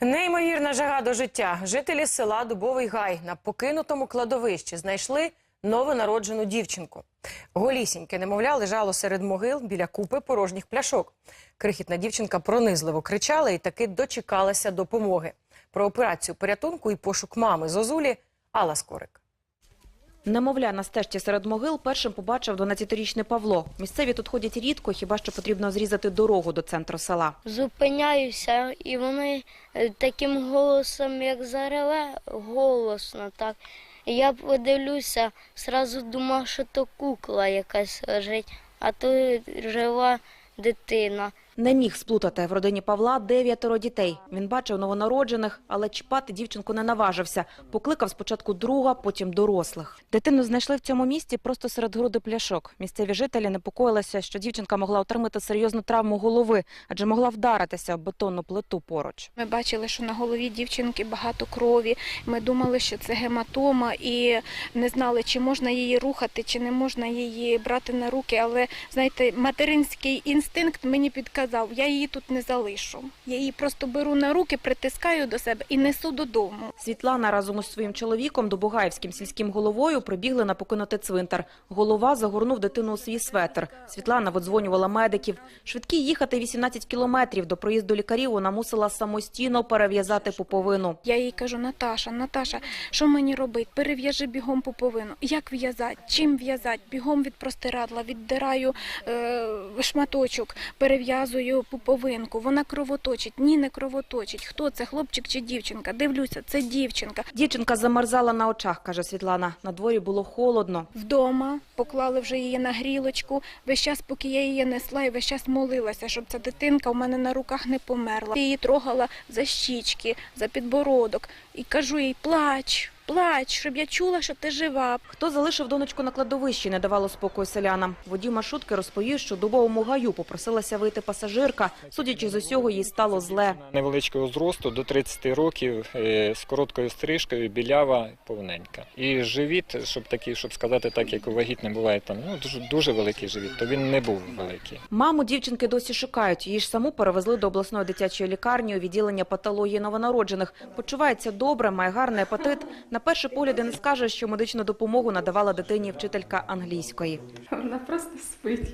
Неймовірна жага до життя. Жителі села Дубовий Гай на покинутому кладовищі знайшли новонароджену дівчинку. Голісіньке немовля лежало серед могил біля купи порожніх пляшок. Крихітна дівчинка пронизливо кричала і таки дочекалася допомоги. Про операцію порятунку і пошук мами Зозулі Алла Скорик. Немовля на стежці серед могил першим побачив 12-річний Павло. Місцеві тут ходять рідко, хіба що потрібно зрізати дорогу до центру села. Зупиняюся, і вони е, таким голосом, як зареве, голосно так. Я подивлюся, зразу думав, що то кукла якась лежить, а то жива дитина. Не міг сплутати в родині Павла дев'ятеро дітей. Він бачив новонароджених, але чіпати дівчинку не наважився. Покликав спочатку друга, потім дорослих. Дитину знайшли в цьому місці просто серед груди пляшок. Місцеві жителі непокоїлися, що дівчинка могла отримати серйозну травму голови, адже могла вдаритися об бетонну плиту поруч. Ми бачили, що на голові дівчинки багато крові. Ми думали, що це гематома, і не знали, чи можна її рухати, чи не можна її брати на руки. Але знаєте, материнський інстинкт мені підказав, я її тут не залишу. Я її просто беру на руки, притискаю до себе і несу додому. Світлана разом із своїм чоловіком, Добугаївським сільським головою, прибігли на покинутий цвинтар. Голова загорнув дитину у свій светр. Світлана видзвонювала медиків. Швидкі їхати 18 кілометрів. До проїзду лікарів вона мусила самостійно перев'язати пуповину. Я їй кажу, Наташа, Наташа, що мені робити? Перев'яжи бігом пуповину. Як в'язати? Чим в'язати? Бігом від простирадла, віддираю е, шматочок, перев'язую пуповинку. Вона кровоточить. Ні, не кровоточить. Хто це, хлопчик чи дівчинка? Дивлюся, це дівчинка. Дівчинка замерзала на очах, каже Світлана. На дворі було холодно. Вдома поклали вже її на грілочку. Весь час, поки я її несла, і весь час молилася, щоб ця дитинка у мене на руках не померла. Я її трогала за щічки, за підбородок і кажу їй: плач, плач, щоб я чула, що ти жива. Хто залишив донечку на кладовищі, не давало спокою селянам. Водій маршрутки розповів, що дубовому гаю попросилася вийти пасажирка. Судячи з усього, їй стало зле. невеличкого зросту до 30 років е, з короткою стрижкою, білява, повненька. І живіт, щоб такий, щоб сказати, так як у вагітне буває там, ну дуже дуже великий живіт, то він не був великий. Маму дівчинки досі шукають. Її ж саму перевезли до обласної дитячої лікарні у відділення патології новонароджених. Почувається добре, має гарний апетит. На перший погляд не скаже, що медичну допомогу надавала дитині вчителька англійської. Вона просто спить.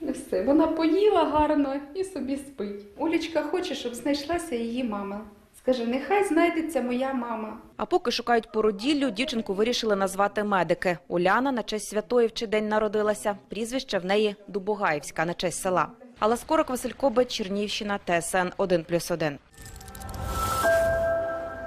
І все. Вона поїла гарно і собі спить. Олічка хоче, щоб знайшлася її мама. Скаже, нехай знайдеться моя мама. А поки шукають породіллю, дівчинку вирішили назвати медики. Уляна на честь святої в чи день народилася. Прізвище в неї Дубогаївська на честь села. Алла Скорик, Василь Кобець, Чернівщина, ТСН 1+,1.